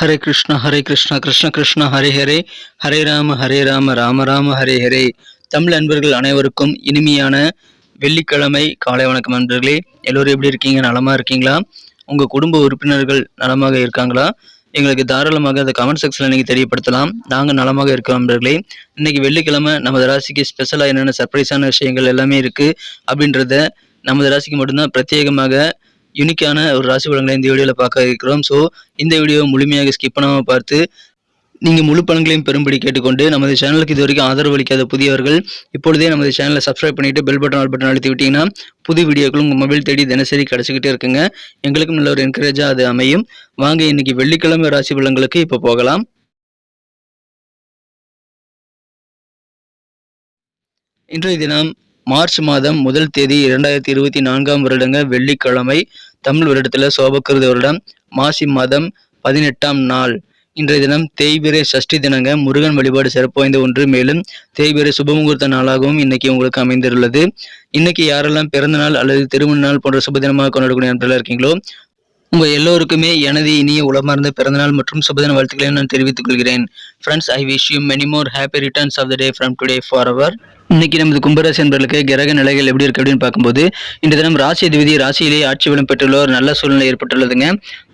ஹரே கிருஷ்ணா ஹரே கிருஷ்ணா கிருஷ்ண கிருஷ்ண ஹரே ஹரே. ஹரே ராம ஹரே ராம ராம ராம ஹரே ஹரே. தமிழ் அன்பர்கள் அனைவருக்கும் இனிமையான வெள்ளிக்கிழமை காலை வணக்கம் நண்பர்களே. எல்லோரும் எப்படி இருக்கீங்க? நலமாக இருக்கீங்களா? உங்கள் குடும்ப உறுப்பினர்கள் நலமாக இருக்காங்களா? எங்களுக்கு தாராளமாக அதை கமெண்ட் செக்ஷனில் நீங்கள் தெரியப்படுத்தலாம். நாங்கள் நலமாக இருக்கோம் நண்பர்களே. இன்றைக்கி வெள்ளிக்கிழமை நமது ராசிக்கு ஸ்பெஷலாக என்னென்ன சர்ப்ரைஸான விஷயங்கள் எல்லாமே இருக்குது அப்படின்றத நமது ராசிக்கு மட்டும்தான் பிரத்யேகமாக யூனிக்கான ஒரு ராசி பலன்களை இந்த வீடியோவில் பார்க்க இருக்கிறோம். ஸோ இந்த வீடியோ முழுமையாக ஸ்கிப் பண்ணாமல் பார்த்து நீங்கள் முழு பலன்களையும் பெரும்படி கேட்டுக்கொண்டு நமது சேனலுக்கு இது வரைக்கும் ஆதரவு அளிக்காத புதியவர்கள் இப்பொழுதே நமது சேனலை சப்ஸ்கிரைப் பண்ணிவிட்டு பெல் பட்டன் ஆல் பட்டன் அழுத்தி விட்டீங்கன்னா புது வீடியோக்களும் உங்கள் மொபைல் தேடி தினசரி கிடச்சிக்கிட்டே இருக்குங்க. எங்களுக்கும் நல்ல ஒரு என்கரேஜாக அது அமையும். வாங்க இன்றைக்கி வெள்ளிக்கிழமை ராசி பலன்களுக்கு இப்போ போகலாம். இன்றைய தினம் மார்ச் மாதம் முதல் தேதி இரண்டாயிரத்தி இருபத்தி நான்காம் வருடங்க வெள்ளிக்கிழமை தமிழ் வருடத்தில் சோபக்கிருத வருடம் மாசி மாதம் பதினெட்டாம் நாள். இன்றைய தினம் தேய்பிரை சஷ்டி தினங்க முருகன் வழிபாடு சிறப்பு வாய்ந்த ஒன்று. மேலும் தேய்பிரை சுபமுகூர்த்த நாளாகவும் இன்னைக்கு உங்களுக்கு அமைந்துள்ளது இன்னைக்கு யாரெல்லாம் பிறந்த நாள் அல்லது திருமண நாள் போன்ற சுப தினமாக கொண்டாடக்கூடிய நண்பர்களாக இருக்கீங்களோ உங்கள் எல்லோருக்குமே எனது இனிய உளமார்ந்த பிறந்தநாள் மற்றும் சுபதின வாழ்த்துக்களை நான் தெரிவித்துக் கொள்கிறேன். Friends I wish you many more happy returns of the day from today for our இன்னைக்கு நமது கும்பராசி என்பர்களுக்கு கிரக நிலைகள் எப்படி இருக்கு அப்படின்னு பார்க்கும்போது இந்த தினம் ராசி அதிபதி ராசியிலேயே ஆட்சி பலம் பெற்றுள்ள ஒரு நல்ல சூழ்நிலை ஏற்பட்டுள்ளதுங்க.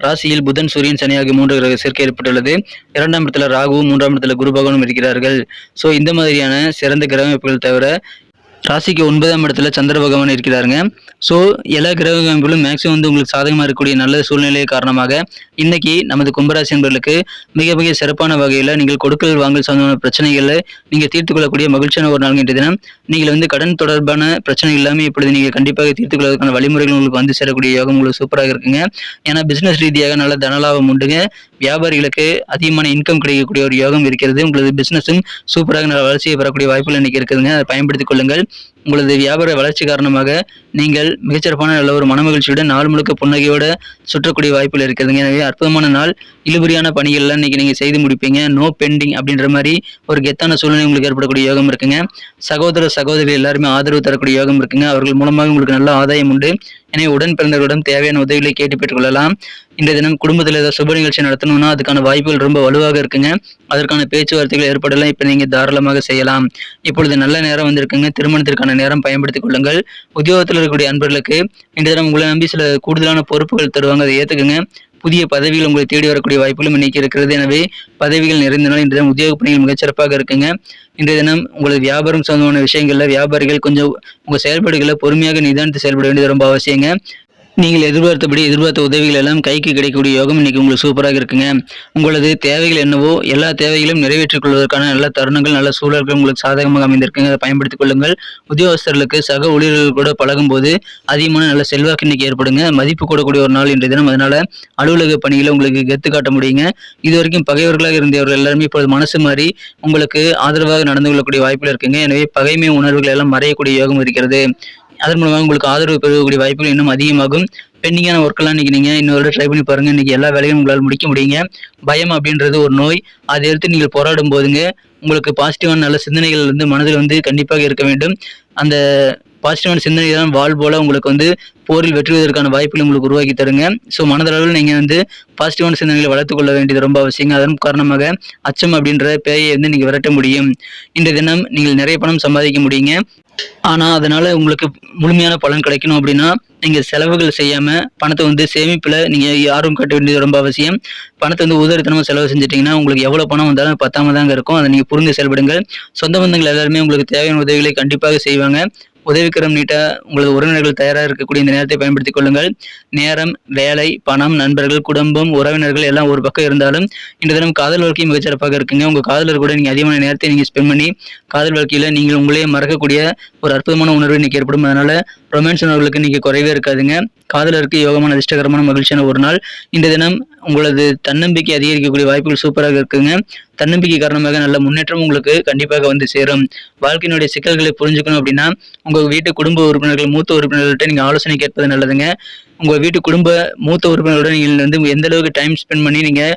ராசியில் புதன் சூரியன் சனி ஆகிய மூன்று கிரக சேர்க்கை ஏற்பட்டுள்ளது. இரண்டாம் இடத்துல ராகுவும் மூன்றாம் இடத்துல குரு பகவானும் இருக்கிறார்கள். ஸோ இந்த மாதிரியான சிறந்த கிரக அமைப்புகள் தவிர ராசிக்கு ஒன்பதாம் இடத்துல சந்திர பகவான் இருக்கிறாருங்க. ஸோ எல்லா கிரக அமைப்புகளும் மேக்ஸிமம் வந்து உங்களுக்கு சாதகமாக இருக்கக்கூடிய நல்ல சூழ்நிலை காரணமாக இன்னைக்கு நமது கும்பராசி என்பவர்களுக்கு மிக மிக சிறப்பான வகையில் நீங்கள் கொடுக்கல் வாங்கல் சம்பந்தமான பிரச்சனைகளை நீங்கள் தீர்த்து கொள்ளக்கூடிய மகிழ்ச்சியான ஒரு நாள் இன்றைய தினம். நீங்கள் வந்து கடன் தொடர்பான பிரச்சனை இல்லாமல் இப்பொழுது நீங்கள் கண்டிப்பாக தீர்த்து கொள்வதற்கான வழிமுறைகள் உங்களுக்கு வந்து சேரக்கூடிய யோகம் உங்களுக்கு சூப்பராக இருக்குங்க. ஏன்னா பிஸ்னஸ் ரீதியாக நல்ல தனலாபம் உண்டுங்க. வியாபாரிகளுக்கு அதிகமான இன்கம் கிடைக்கக்கூடிய ஒரு யோகம் இருக்கிறது. உங்களது பிஸ்னஸும் சூப்பராக நல்ல வளர்ச்சியை பெறக்கூடிய வாய்ப்புகள் இன்னைக்கு இருக்குதுங்க. அதை பயன்படுத்திக் கொள்ளுங்கள். உங்களது வியாபார வளர்ச்சி காரணமாக நீங்கள் மிகச்சிறப்பான நல்ல ஒரு மனமகிழ்ச்சியுடன் நாள் முழுக்க புன்னகையோட சுற்றக்கூடிய வாய்ப்புகள் இருக்கிறதுங்க. எனவே அற்புதமான நாள். இழுபறியான பணிகள்லாம் இன்னைக்கு நீங்கள் செய்து முடிப்பீங்க. நோ பெண்டிங் அப்படின்ற மாதிரி ஒரு கெத்தான சூழ்நிலை உங்களுக்கு ஏற்படக்கூடிய யோகம் இருக்குங்க. சகோதர சகோதரி எல்லாருமே ஆதரவு தரக்கூடிய யோகம் இருக்குங்க. அவர்கள் மூலமாக உங்களுக்கு நல்ல ஆதாயம் உண்டு. எனவே உடன் பிறந்தவர்களிடம் தேவையான உதவிகளை கேட்டு பெற்றுக்கொள்ளலாம். இந்த தினம் குடும்பத்தில் ஏதாவது சுப நிகழ்ச்சி நடத்தணும்னா அதுக்கான வாய்ப்புகள் ரொம்ப வலுவாக இருக்குங்க. அதற்கான பேச்சுவார்த்தைகள் ஏற்படலாம். இப்போ நீங்கள் தாராளமாக செய்யலாம். இப்பொழுது நல்ல நேரம் வந்திருக்குங்க. திருமணத்திற்கான நேரம் பயன்படுத்திக் கொள்ளுங்கள். உத்தியோகத்தில் இருக்கக்கூடிய அன்பர்களுக்கு இன்று தினம் உங்களை நம்பி சில கூடுதலான பொறுப்புகள் தருவாங்க. அதை ஏற்றுக்குங்க புதிய பதவிகள் உங்களை தேடி வரக்கூடிய வாய்ப்புகளும் இன்னைக்கு இருக்கிறது. எனவே பதவிகள் நிறைந்த நாள் தினம் உத்தியோக பணிகள் மிகச்சிறப்பாக இருக்குங்க. இன்றைய தினம் உங்களது வியாபாரம் சம்பந்தமான விஷயங்களில் வியாபாரிகள் கொஞ்சம் உங்கள் செயல்பாடுகளை பொறுமையாக நிதானித்து செயல்பட வேண்டியது ரொம்ப அவசியங்க. நீங்கள் எதிர்பார்த்தபடி எதிர்பார்த்த உதவிகள் எல்லாம் கைக்கு கிடைக்கக்கூடிய யோகம் இன்னைக்கு உங்களுக்கு சூப்பராக இருக்குங்க. உங்களது தேவைகள் என்னவோ எல்லா தேவைகளையும் நிறைவேற்றிக் கொள்வதற்கான நல்ல தருணங்கள் நல்ல சூழல்கள் உங்களுக்கு சாதகமாக அமைந்திருக்குங்க. அதை பயன்படுத்திக் கொள்ளுங்கள். உத்தியோகஸ்தர்களுக்கு சக ஊழியர்கள் கூட பழகும் போது அதிகமான நல்ல செல்வாக்கு இன்னைக்கு ஏற்படுங்க. மதிப்பு கூடக்கூடிய ஒரு நாள் இன்றைய தினம். அதனால அலுவலக பணிகளை உங்களுக்கு கெத்து காட்ட முடியுங்க. இது வரைக்கும் பகைவர்களாக இருந்தவர்கள் எல்லாருமே இப்பொழுது மனசு மாறி உங்களுக்கு ஆதரவாக நடந்து கொள்ளக்கூடிய வாய்ப்பில் இருக்குங்க. எனவே பகைமை உணர்வுகள் எல்லாம் மறையக்கூடிய யோகம் இருக்கிறது. அதன் மூலமாக உங்களுக்கு ஆதரவு பெறக்கூடிய வாய்ப்புகள் இன்னும் அதிகமாகும். பெண்டிங்கான ஒர்க்கெல்லாம் இன்றைக்கி நீங்கள் இன்னொரு ட்ரை பண்ணி பாருங்கள் இன்னைக்கு எல்லா வேலையும் உங்களால் முடிக்க முடியுங்க. பயம் அப்படின்றது ஒரு நோய். அதை எடுத்து நீங்கள் போராடும் போதுங்க. உங்களுக்கு பாசிட்டிவான நல்ல சிந்தனைகள் வந்து மனதில் வந்து கண்டிப்பாக இருக்க வேண்டும். அந்த பாசிட்டிவான சிந்தனை தான் வாழ் போல உங்களுக்கு வந்து போரில் வெற்றுவதற்கான வாய்ப்புகளை உங்களுக்கு உருவாக்கி தருங்க. ஸோ மனதளவில் நீங்கள் வந்து பாசிட்டிவான சிந்தனைகளை வளர்த்துக்கொள்ள வேண்டியது ரொம்ப அவசியம் அதன் காரணமாக அச்சம் அப்படின்ற பேயை வந்து நீங்கள் விரட்ட முடியும். இன்றைய தினம் நீங்கள் நிறைய பணம் சம்பாதிக்க முடியுங்க. ஆனால் அதனால் உங்களுக்கு முழுமையான பலன் கிடைக்கணும் அப்படின்னா நீங்கள் செலவுகள் செய்யாமல் பணத்தை வந்து சேமிப்பில் நீங்கள் யாரும் கட்ட வேண்டியது ரொம்ப அவசியம். பணத்தை வந்து உதரித்தனமாக செலவு செஞ்சிட்டிங்கன்னா உங்களுக்கு எவ்வளோ பணம் வந்தாலும் பத்தாம தாங்க இருக்கும். அதை நீங்கள் புரிந்து செயல்படுங்கள். சொந்த பந்தங்கள் எல்லாருமே உங்களுக்கு தேவையான உதவிகளை கண்டிப்பாக செய்வாங்க. உதவிக்கரம் நீட்ட உங்களது உறவினர்கள் தயாராக இருக்கக்கூடிய இந்த நேரத்தை பயன்படுத்திக் கொள்ளுங்கள். நேரம் வேலை பணம் நண்பர்கள் குடும்பம் உறவினர்கள் எல்லாம் ஒரு பக்கம் இருந்தாலும் இந்த தினம் காதல் வாழ்க்கை மிகச்சிறப்பாக இருக்குங்க. உங்கள் காதலர் கூட நீங்கள் அதிகமான நேரத்தை நீங்கள் ஸ்பெண்ட் பண்ணி காதல் வாழ்க்கையில் நீங்கள் உங்களையே மறக்கக்கூடிய ஒரு அற்புதமான உணர்வு இன்னைக்கு ஏற்படும். அதனால ரொமான்ஸ் உணர்வுகளுக்கு இன்னைக்கு குறைவே இருக்காதுங்க. காதலருக்கு யோகமான அதிர்ஷ்டகரமான மகிழ்ச்சியான ஒரு நாள் இந்த தினம் உங்களது தன்னம்பிக்கை அதிகரிக்கக்கூடிய வாய்ப்புகள் சூப்பராக இருக்குங்க. தன்னம்பிக்கை காரணமாக நல்ல முன்னேற்றம் உங்களுக்கு கண்டிப்பாக வந்து சேரும். வாழ்க்கையினுடைய சிக்கல்களை புரிஞ்சுக்கணும் அப்படின்னா உங்கள் வீட்டு குடும்ப உறுப்பினர்கள் மூத்த உறுப்பினர்கள்ட்ட நீங்கள் ஆலோசனை கேட்பது நல்லதுங்க. உங்கள் வீட்டு குடும்ப மூத்த உறுப்பினர்களோட நீங்கள் வந்து எந்த அளவுக்கு டைம் ஸ்பெண்ட் பண்ணி நீங்கள்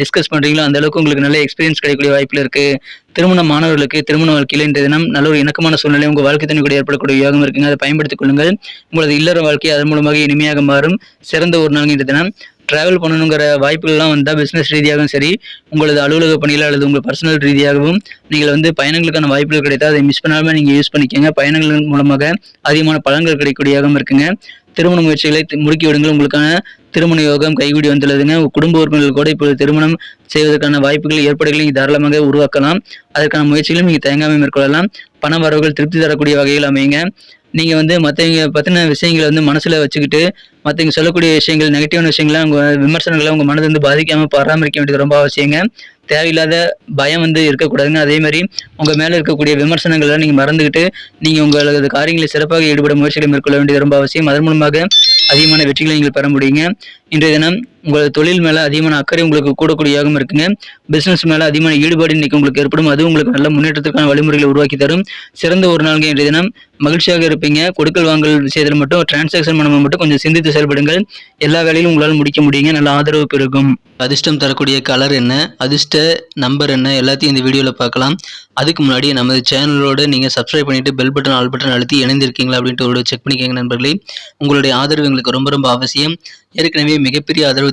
டிஸ்கஸ் பண்ணுறீங்களோ அந்த அளவுக்கு உங்களுக்கு நல்ல எக்ஸ்பீரியன்ஸ் கிடைக்கக்கூடிய வாய்ப்பில் இருக்குது திருமண மாணவர்களுக்கு திருமண வாழ்க்கையில் இந்த தினம் நல்ல ஒரு இணக்கமான சூழ்நிலை உங்கள் வாழ்க்கை துணை கூட ஏற்படக்கூடிய யோகம் இருக்குங்க. அதை பயன்படுத்திக் கொள்ளுங்கள். உங்களது இல்லற வாழ்க்கை அதன் மூலமாக இனிமையாக மாறும். சிறந்த ஒரு நாள் இந்த தினம். ட்ராவல் பண்ணணுங்கிற வாய்ப்புகள்லாம் வந்தால் பிஸ்னஸ் ரீதியாகவும் சரி உங்களது அலுவலக பணியில் அல்லது உங்கள் பர்சனல் ரீதியாகவும் நீங்கள் வந்து பயணங்களுக்கான வாய்ப்புகள் கிடைத்தால் அதை மிஸ் பண்ணாமல் நீங்கள் யூஸ் பண்ணிக்கோங்க. பயணங்கள் மூலமாக அதிகமான பலன்கள் கிடைக்கக்கூடியதாகவும் இருக்குங்க. திருமண முயற்சிகளை முடுக்கி விடுங்கள். உங்களுக்கான திருமண யோகம் கைகூடி வந்துள்ளதுங்க. குடும்ப உறுப்பினர்கள் கூட இப்போது திருமணம் செய்வதற்கான வாய்ப்புகள் ஏற்பாடுகளை நீங்கள் தாராளமாக உருவாக்கலாம். அதற்கான முயற்சிகளும் நீங்கள் தயங்காமல் மேற்கொள்ளலாம். பண வரவுகள் திருப்தி தரக்கூடிய வகையில் அமையுங்க. நீங்கள் வந்து மற்றவங்க பற்றின விஷயங்களை வந்து மனசில் வச்சுக்கிட்டு மற்றவங்க சொல்லக்கூடிய விஷயங்கள் நெகட்டிவான விஷயங்களை உங்க விமர்சனங்களை உங்கள் மனதை வந்து பாதிக்காமல் பராமரிக்க வேண்டியது ரொம்ப அவசியங்க. தேவையில்லாத பயம் வந்து இருக்கக்கூடாதுங்க. அதே மாதிரி உங்கள் மேலே இருக்கக்கூடிய விமர்சனங்களை நீங்கள் மறந்துக்கிட்டு நீங்கள் உங்களது காரியங்களை சிறப்பாக ஈடுபட முயற்சிகளை மேற்கொள்ள வேண்டியது ரொம்ப அவசியம். அதன் மூலமாக அதிகமான வெற்றிகளை நீங்கள் பெற முடியுங்க. இன்றைய தினம் உங்களது தொழில் மேலே அதிகமான அக்கறை உங்களுக்கு கூடக்கூடியதாகவும் இருக்குங்க. பிஸ்னஸ் மேலே அதிகமான ஈடுபாடு இன்னைக்கு உங்களுக்கு ஏற்படும். அது உங்களுக்கு நல்ல முன்னேற்றத்திற்கான வழிமுறைகளை உருவாக்கி தரும். சிறந்த ஒரு நாள்ங்க இன்றைய தினம். மகிழ்ச்சியாக இருப்பீங்க. கொடுக்கல் வாங்கல் செய்தல் மட்டும் டிரான்சாக்ஷன் பண்ணும்போது மட்டும் கொஞ்சம் சிந்தித்து செயல்படுங்கள். எல்லா வேலையிலும் உங்களால் முடிக்க முடியுங்க. நல்ல ஆதரவு பெருகும். அதிர்ஷ்டம் தரக்கூடிய கலர் என்ன? அதிர்ஷ்ட நம்பர் என்ன? எல்லாத்தையும் இந்த வீடியோவில் பார்க்கலாம். அதுக்கு முன்னாடி நமது சேனலோட நீங்கள் சப்ஸ்கிரைப் பண்ணிட்டு பெல் பட்டன் ஆல் பட்டன் அழுத்தி இணைந்திருக்கீங்களா அப்படின்ட்டு ஒரு செக் பண்ணிக்கோங்க நண்பர்களே. உங்களுடைய ஆதரவு எங்களுக்கு ரொம்ப ரொம்ப அவசியம். ஏற்கனவே மிகப்பெரிய ஆதரவு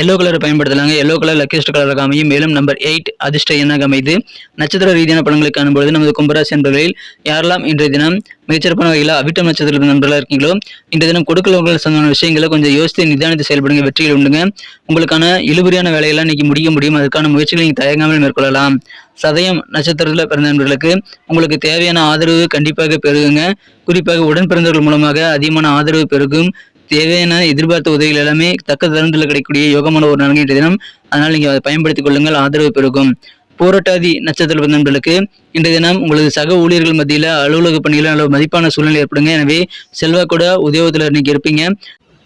எல்லோ கலர் பயன்படுத்தலாங்க. எல்லோ கலர் லக்கியஸ்ட் கலராக அமையும். மேலும் நம்பர் எயிட் அதிர்ஷ்ட எண்ணாக அமைது. நட்சத்திர ரீதியான பலன்களை காணும்பொழுது நமது கும்பராசி என்பவர்களில் யாரெல்லாம் இன்றைய தினம் மிகச்சிறப்பான வகையில் அவிட்டம் நட்சத்திர நண்பர்களாக இருக்கீங்களோ இன்றைய தினம் கொடுக்கலவர்கள் சம்பந்தமான விஷயங்களை கொஞ்சம் யோசித்து நிதானித்து செயல்படுங்க. வெற்றிகள் உண்டுங்க. உங்களுக்கான இழுபறியான வேலையெல்லாம் இன்னைக்கு முடிக்க முடியும். அதுக்கான முயற்சிகளை நீங்கள் தயங்காமல் மேற்கொள்ளலாம். சதயம் நட்சத்திரத்தில் பிறந்த நண்பர்களுக்கு உங்களுக்கு தேவையான ஆதரவு கண்டிப்பாக பெருகுங்க. குறிப்பாக உடன் பிறந்தவர்கள் மூலமாக அதிகமான ஆதரவு பெருகும். தேவையான எதிர்பார்த்த உதவிகள் எல்லாமே தக்க தருணத்தில் கிடைக்கக்கூடிய யோகமான ஒரு நான்கு தினம். அதனால் நீங்கள் அதை பயன்படுத்திக் கொள்ளுங்கள் ஆதரவு பெருகும். போராட்டாதி நட்சத்திர பிறந்த நண்பர்களுக்கு இன்றைய தினம் உங்களது சக ஊழியர்கள் மத்தியில் அலுவலக பணியில் நல்ல மதிப்பான சூழ்நிலை ஏற்படுங்க. எனவே செல்வாக்கூட உத்தியோகத்தில் இன்னைக்கு இருப்பீங்க.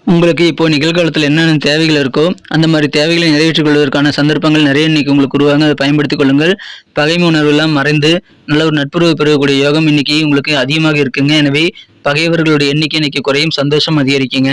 உங்களுக்கு இப்போ நிகழ்காலத்தில் என்னென்ன தேவைகள் இருக்கோ அந்த மாதிரி தேவைகளை நிறைவேற்றிக் கொள்வதற்கான சந்தர்ப்பங்கள் நிறைய இன்னைக்கு உங்களுக்கு உருவாங்க. அதை பயன்படுத்திக் கொள்ளுங்கள். பகைமை உணர்வு எல்லாம் மறைந்து நல்ல ஒரு நட்புறவு பெறக்கூடிய யோகம் இன்னைக்கு உங்களுக்கு அதிகமாக இருக்குங்க. எனவே பகைவர்களுடைய எண்ணிக்கை இன்னைக்கு குறையும் சந்தோஷம் அதிகரிக்குங்க.